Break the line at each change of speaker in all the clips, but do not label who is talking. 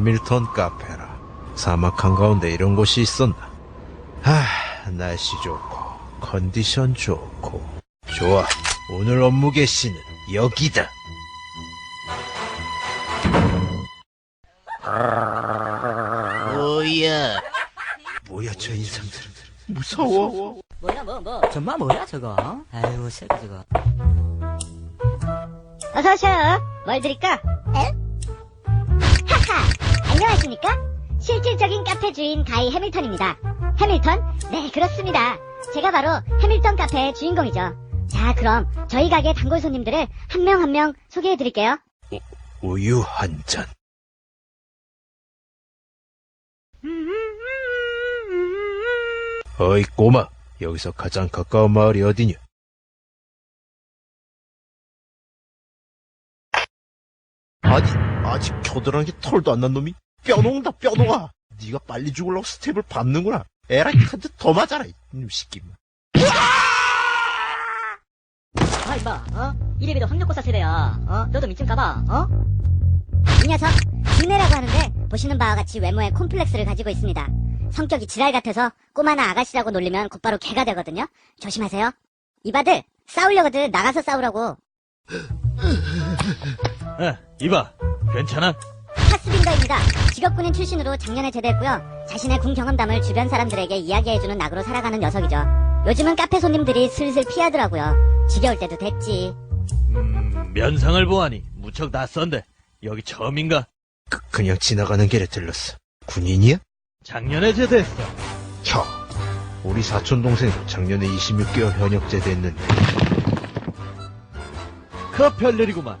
해밀턴 카페라. 사막 한가운데 이런 곳이 있었나? 하, 날씨 좋고, 컨디션 좋고. 좋아, 오늘 업무 개시는 여기다.
뭐야?
뭐야, 저 인상들은.
무서워.
뭐야 뭐 뭐. 정말 뭐야 저거? 아이고 새끼 저거.
어서 오셔요. 뭘 드릴까? 에? 안녕하십니까? 실질적인 카페 주인 가이 해밀턴입니다. 해밀턴? 네, 그렇습니다. 제가 바로 해밀턴 카페의 주인공이죠. 자, 그럼 저희 가게 단골 손님들을 한 명 한 명 소개해 드릴게요.
우유 한 잔. 어이, 꼬마. 여기서 가장 가까운 마을이 어디냐? 아니, 아직 겨드랑이 게 털도 안 난 놈이 뼈농다, 뼈농아. 네가 빨리 죽으려고 스텝을 밟는구나. 에라이, 한대 더 맞아라, 이놈 새끼.
아 이봐 어? 이래봬도 학력고사 세대야. 어? 너도 미쯤 까봐. 어?
이 녀석, 김내라고 하는데 보시는 바와 같이 외모에 콤플렉스를 가지고 있습니다. 성격이 지랄 같아서 꼬마나 아가씨라고 놀리면 곧바로 개가 되거든요. 조심하세요. 이바들, 싸우려거든 나가서 싸우라고.
에, 이봐. 괜찮아?
하스빈더입니다. 직업군인 출신으로 작년에 제대했고요. 자신의 군 경험담을 주변 사람들에게 이야기해주는 낙으로 살아가는 녀석이죠. 요즘은 카페 손님들이 슬슬 피하더라고요. 지겨울 때도 됐지.
음, 면상을 보아니 무척 낯선데 여기 처음인가?
그, 그냥 지나가는 길에 들렀어. 군인이야?
작년에 제대했어.
혀. 우리 사촌 동생도 작년에 26개월 현역 제대했는데
그 별일이구만.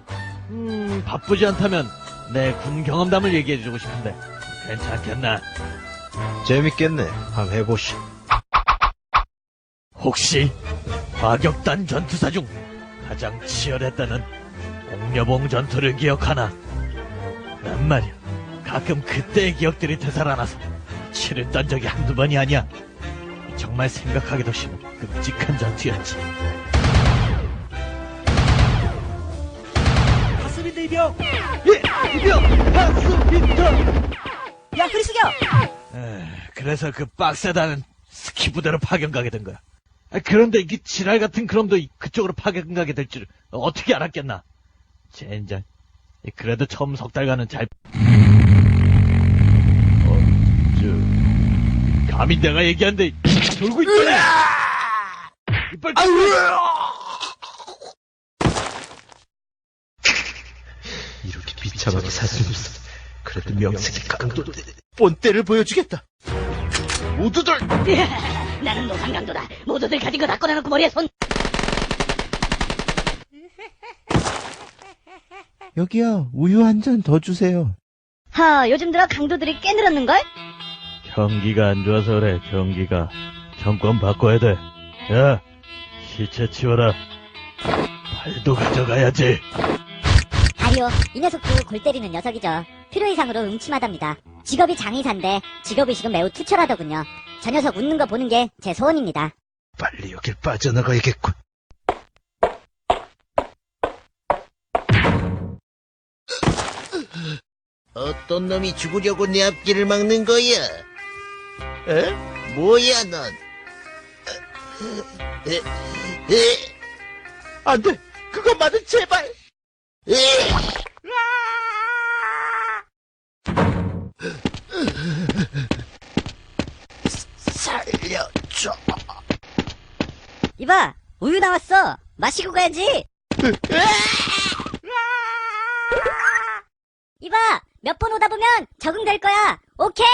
음, 바쁘지 않다면 내 군 경험담을 얘기해주고 싶은데 괜찮겠나?
재밌겠네. 한번 해보시.
혹시 과격단 전투사 중 가장 치열했다는 옥녀봉 전투를 기억하나? 난 말이야 가끔 그때의 기억들이 되살아나서 치를 딴 적이 한두 번이 아니야 정말 생각하기도 싫은 끔찍한 전투였지 이병! 예! 이병! 하스빈드!
야 그리 숙여.
에, 그래서 그 빡세다는 스키 부대로 파견 가게 된 거야. 아, 그런데 이게 지랄 같은 그놈도 이- 그쪽으로 파견 가게 될 줄 어떻게 알았겠나? 젠장. 그래도 처음 석 달간은 잘. 어, 저, 감히 내가 얘기한데 돌고 있더니. 이빨.
이렇 게 비참하게 살 수는 없어. 그래도 명색이 강도 본때를 보여주겠다. 모두들
나는 노상강도다. 모두들 가진 거 다 꺼내놓고 머리에 손.
여기요 우유 한 잔 더 주세요.
허, 요즘 들어 강도들이 꽤 늘었는걸?
경기가 안 좋아서 그래. 경기가 정권 바꿔야 돼. 야, 시체 치워라. 팔도 가져가야지.
다리오, 이 녀석도 골 때리는 녀석이죠. 필요 이상으로 음침하답니다. 직업이 장의사인데 직업의식은 매우 투철하더군요. 저 녀석 웃는 거 보는 게 제 소원입니다.
빨리 여길 빠져나가야겠군.
어떤 놈이 죽으려고 내 앞길을 막는 거야? 에? 뭐야 넌? 에, 에,
안 돼! 그것만은 제발!
에, 살려줘.
이봐, 우유 나왔어. 마시고 가야지. 이봐, 몇 번 오다 보면 적응될 거야. 오케이?